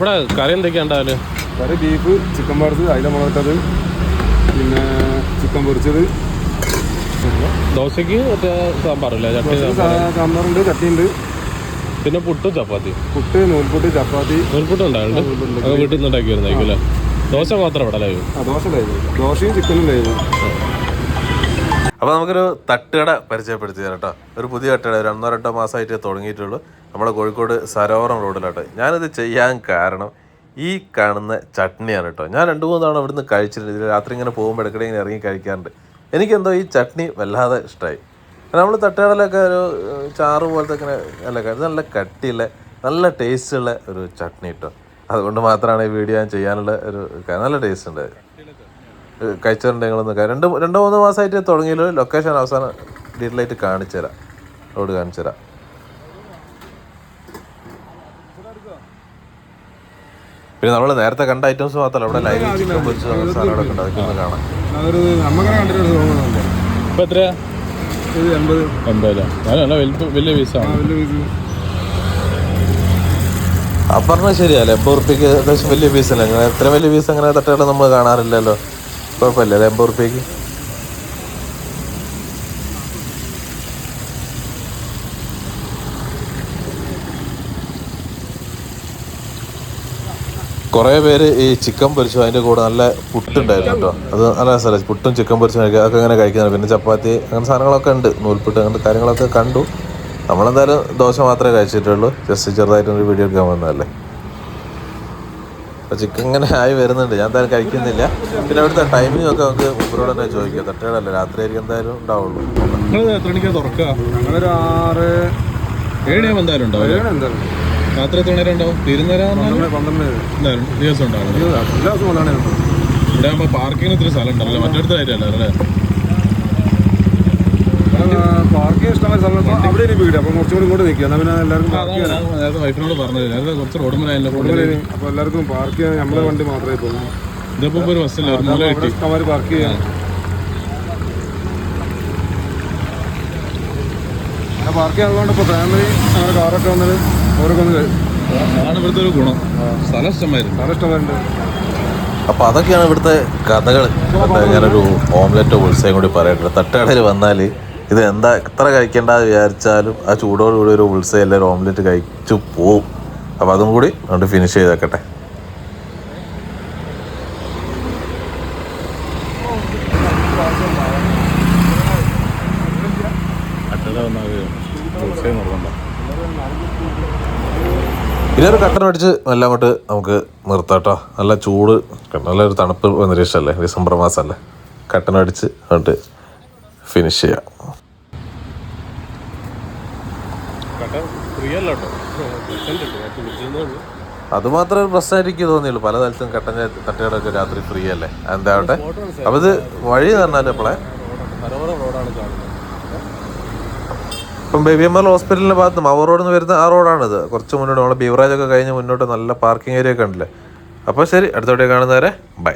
ഇവിടെ കറി എന്തൊക്കെയാ ഉണ്ടാവൽ കറി beef chicken വറുത്തത് അയില മുളകിട്ടത് പിന്നെ ചിക്കൻ പൊരിച്ചത്. ദോശക്ക് മറ്റേ സാമ്പാറില്ല സാമ്പാറുണ്ട് ചട്ടിയുണ്ട് പിന്നെ പുട്ടും ചപ്പാത്തി. പുട്ട് നൂൽപുട്ട് ചപ്പാത്തി. നൂൽപുട്ട് ഉണ്ടായിട്ടുണ്ട്. വീട്ടിൽ നിന്ന് ഉണ്ടാക്കി വരുന്നതായിരിക്കും അല്ലേ? ദോശ മാത്രം ഇവിടെ ദോശ ഉണ്ടായിരുന്നു. ദോശയും ചിക്കനും ഉണ്ടായിരുന്നു. അപ്പോൾ നമുക്കൊരു തട്ടുകട പരിചയപ്പെടുത്തി തരാം കേട്ടോ. ഒരു പുതിയ തട്ടുകട ഒരു ഒന്നോ രണ്ടോ മാസമായിട്ട് തുടങ്ങിയിട്ടുള്ളൂ. നമ്മുടെ കോഴിക്കോട് സരോവരം റോഡിലാട്ടോ. ഞാനിത് ചെയ്യാൻ കാരണം ഈ കാണുന്ന ചട്നിയാണ് കേട്ടോ. ഞാൻ രണ്ട് മൂന്ന് തവണ ഇവിടുന്ന് കഴിച്ചിട്ടുണ്ട്. രാത്രി ഇങ്ങനെ പോകുമ്പോൾ ഇടയ്ക്കിടെ ഇങ്ങനെ ഇറങ്ങി കഴിക്കാറുണ്ട്. എനിക്കെന്തോ ഈ ചട്നി വല്ലാതെ ഇഷ്ടമായി നമ്മൾ തട്ടുകടലൊക്കെ ഒരു ചാറ് പോലത്തെ ഇങ്ങനെ നല്ല നല്ല കട്ടിയുള്ള നല്ല ടേസ്റ്റുള്ള ഒരു ചട്നി കേട്ടോ. അതുകൊണ്ട് മാത്രമാണ് ഈ വീഡിയോ ഞാൻ ചെയ്യാനുള്ള ഒരു. നല്ല ടേസ്റ്റ് ഉണ്ട് കഴിച്ചിട്ടുണ്ട് നിങ്ങളൊന്ന് രണ്ട് രണ്ട് മൂന്ന് മാസമായിട്ട് തുടങ്ങിയല്ലോ. ലൊക്കേഷൻ അവസാനം ഡീറ്റെയിൽ ആയിട്ട് കാണിച്ചു തരാം. റോഡ് കാണിച്ചു തരാം. പിന്നെ നമ്മൾ നേരത്തെ കണ്ട ഐറ്റംസ് മാത്രമല്ല ഇവിടെ ലൈവ് ചിക്കൻ പൊരിച്ച സാധനങ്ങളൊക്കെ ഉണ്ട്. അതൊക്കെ ഒന്ന് കാണാം. ഇപ്പൊ എത്രയാ? വലിയ ആ ശരിയല്ലേ എപ്പോൾ റുപ്യക്ക് അത്യാവശ്യം വലിയ പീസല്ലേ അങ്ങനെ എത്ര വലിയ പീസ് അങ്ങനെ തട്ടുകൾ നമ്മൾ കാണാറില്ലല്ലോ. കുഴപ്പമില്ല അല്ലേ എൺപത് റുപ്യക്ക്? കുറേ പേര് ഈ ചിക്കൻ പൊരിച്ചു അതിന്റെ കൂടെ നല്ല പുട്ടുണ്ടായിരുന്നു കേട്ടോ. അത് നല്ല സ്ഥലം പുട്ടും ചിക്കൻ പൊരിച്ചും അതൊക്കെ അങ്ങനെ കഴിക്കുന്നത് പിന്നെ ചപ്പാത്തി അങ്ങനെ സാധനങ്ങളൊക്കെ ഉണ്ട് നൂൽപുട്ട് അങ്ങനത്തെ കാര്യങ്ങളൊക്കെ കണ്ടു. നമ്മളെന്തായാലും ദോശ മാത്രമേ കഴിച്ചിട്ടുള്ളൂ. ജസ്റ്റ് ചെറുതായിട്ടൊരു വീഡിയോ എടുക്കാൻ വന്നതല്ലേ. അപ്പോൾ ചിക്കൻ ഇങ്ങനെ ആയി വരുന്നുണ്ട്. ഞാൻ എന്തായാലും കഴിക്കുന്നില്ല. പിന്നെ അവിടുത്തെ ടൈമിംഗ് ഒക്കെ നമുക്ക് ഉപ്പറോട് തന്നെ ചോദിക്കാം. തട്ടുകളല്ലേ രാത്രി ആയിരിക്കും എന്തായാലും ഉണ്ടാവുള്ളൂ. നിങ്ങൾ എത്ര മണിക്കാണ് തുറക്കുക? ഞങ്ങളൊരു ആറ് ഏഴ് എന്തായാലും ഉണ്ടാവും എന്തായാലും. രാത്രി എത്ര നേരം ഉണ്ടാവും? തിരുന്നേരം ദിവസം ഉണ്ടാവും ഇവിടെ ആകുമ്പോൾ പാർക്കിങ്ങിന് ഇത്തിരി സ്ഥലം ഉണ്ടല്ലോ. മറ്റടുത്ത കാര്യമല്ല അല്ലേ പാർക്കിംഗ് ഇഷ്ടമായ സ്ഥലം അവിടെ ഒരു വീട്. അപ്പം കുറച്ചും കൂടി ഇങ്ങോട്ട് നിൽക്കുക എന്നാൽ പിന്നെ എല്ലാവർക്കും പാർക്ക് ചെയ്യാൻ ഞാൻ നേരത്തെ വൈഫിനോട് പറഞ്ഞത് നേരത്തെ കുറച്ച് റോഡ് മേലെ കൂടുതൽ. അപ്പോൾ എല്ലാവർക്കും പാർക്ക് ചെയ്യാൻ നമ്മളെ വണ്ടി മാത്രമേ പോകുള്ളൂ ഒരു മൂല കിട്ടി. പാർക്ക് ചെയ്യാൻ പാർക്ക് ചെയ്യാത്തതുകൊണ്ട് ഇപ്പോൾ ഫാമിലി അങ്ങനെ കാറൊക്കെ വന്നത് ഓരോക്കെ വന്ന് അതാണ് ഇവിടുത്തെ ഒരു ഗുണം. സ്ഥലം ഇഷ്ടമായിരുന്നു. അപ്പോൾ അതൊക്കെയാണ് ഇവിടുത്തെ കഥകൾ ഞാനൊരു ഓംലെറ്റ് ഉത്സവം കൂടി പറയട്ടെ. തട്ടുകടയിൽ വന്നാൽ ഇത് എന്താ എത്ര കഴിക്കേണ്ട വിചാരിച്ചാലും ആ ചൂടോടുകൂടി ഒരു ഉത്സവം എല്ലാവരും ഓംലെറ്റ് കഴിച്ചു പോവും. അപ്പോൾ അതും കൂടി അതുകൊണ്ട് ഫിനിഷ് ചെയ്തേക്കട്ടെ ഇനിയൊരു ഒരു കട്ടൻ അടിച്ച് നല്ല അങ്ങോട്ട് നമുക്ക് നിർത്താം കേട്ടോ നല്ല ചൂട് നല്ലൊരു തണുപ്പ് അന്തരീക്ഷമല്ലേ ഡിസംബർ മാസമല്ലേ? കട്ടൻ അടിച്ച് അങ്ങോട്ട് ഫിനിഷ് ചെയ്യാം. അത് അതുമാത്രം ഒരു പ്രശ്നമായിരിക്കും തോന്നിയുള്ളൂ. പല സ്ഥലത്തും കട്ടൻ തട്ടുകടൊക്കെ രാത്രി ഫ്രീ അല്ലേ? എന്താവട്ടെ അപ്പോൾ ഇത് വഴി പറഞ്ഞാൽ എപ്പോഴേ ഇപ്പം ബേബി എം ആർ ഹോസ്പിറ്റലിന്റെ ഭാഗത്ത് മവർ റോഡിൽ നിന്ന് വരുന്ന ആ റോഡാണിത് കുറച്ച് മുന്നോട്ട് നമ്മൾ ബീവറേജ് ഒക്കെ കഴിഞ്ഞ് മുന്നോട്ട് നല്ല പാർക്കിംഗ് ഏരിയ ഒക്കെ ഉണ്ടല്ലേ? അപ്പോൾ ശരി അടുത്ത വീഡിയോ കാണുന്നവരെ ബൈ